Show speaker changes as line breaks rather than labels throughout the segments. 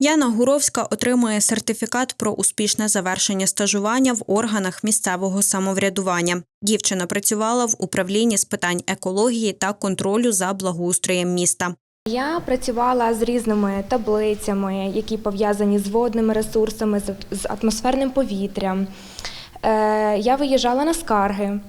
Яна Гуровська отримує сертифікат про успішне завершення стажування в органах місцевого самоврядування. Дівчина працювала в управлінні з питань екології та контролю за благоустроєм міста.
Я працювала з різними таблицями, які пов'язані з водними ресурсами, з- атмосферним повітрям. Е, Я виїжджала на скарги,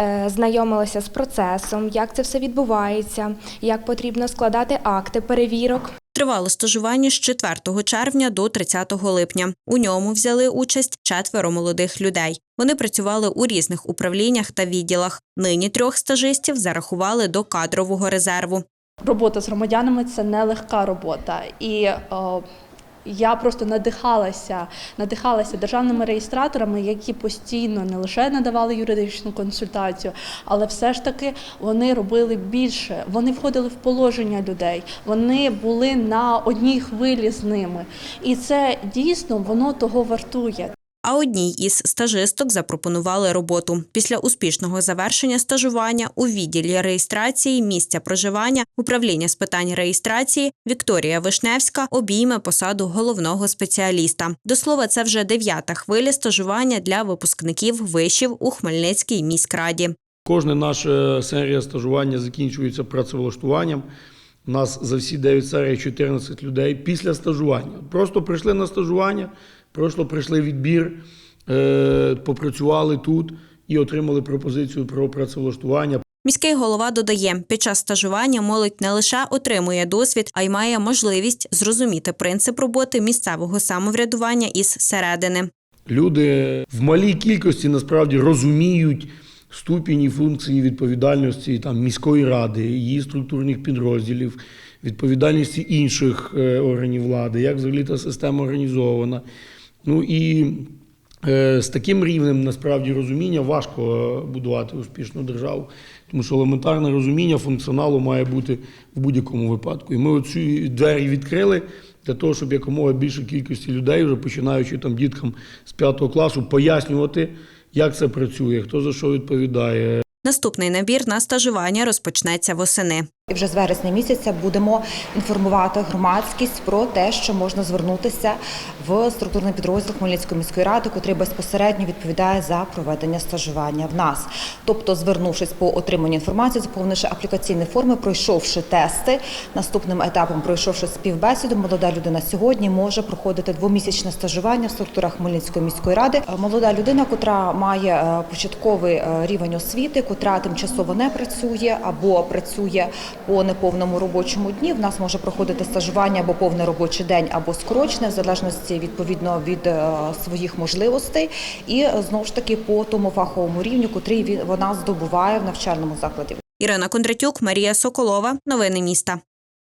е, знайомилася з процесом, як це все відбувається, як потрібно складати акти перевірок.
Тривало стажування з 4 червня до 30 липня. У ньому взяли участь четверо молодих людей. Вони працювали у різних управліннях та відділах. Нині трьох стажистів зарахували до кадрового резерву.
Робота з громадянами це нелегка робота. І е, я просто надихалася, надихалася державними реєстраторами, які постійно не лише надавали юридичну консультацію, але все ж таки вони робили більше. Вони входили в положення людей, вони були на одній хвилі з ними. І це дійсно воно того вартує.
А одній із стажисток запропонували роботу. Після успішного завершення стажування у відділі реєстрації місця проживання управління з питань реєстрації Вікторія Вишневська обійме посаду головного спеціаліста. До слова, це вже дев'ята хвиля стажування для випускників вишів у Хмельницькій міськраді.
Кожна наша серія стажування закінчується працевлаштуванням. У нас за всі 9 серій 14 людей після стажування. Просто прийшли на стажування, просто прийшли відбір, е, попрацювали тут і отримали пропозицію про працевлаштування.
Міський голова додає, під час стажування молодь не лише отримує досвід, а й має можливість зрозуміти принцип роботи місцевого самоврядування із середини.
Люди в малій кількості насправді розуміють ступінь і функції відповідальності там, міської ради, її структурних підрозділів, відповідальності інших е, органів влади, як взагалі та система організована. Ну і е, з таким рівнем насправді розуміння важко е, будувати успішну державу, тому що елементарне розуміння функціоналу має бути в будь-якому випадку. І ми оці двері відкрили для того, щоб якомога більше кількості людей, вже починаючи там діткам з п'ятого класу, пояснювати, як це працює, хто за що відповідає,
Наступний набір на стажування розпочнеться восени.
І вже з вересня місяця будемо інформувати громадськість про те, що можна звернутися в структурний підрозділ Хмельницької міської ради, котрий безпосередньо відповідає за проведення стажування в нас. Тобто, звернувшись по отриманню інформації, заповнивши аплікаційні форми, пройшовши тести, наступним етапом пройшовши співбесіду, молода людина сьогодні може проходити двомісячне стажування в структурах Хмельницької міської ради. Молода людина, котра має е, початковий е, рівень освіти, котра тимчасово не працює або працює по неповному робочому дні. В нас може проходити стажування або повний робочий день, або скорочне, в залежності відповідно від е, своїх можливостей, і е, знову ж таки по тому фаховому рівню, котрий вона здобуває в навчальному закладі.
Ірина Кондратюк, Марія Соколова. Новини міста.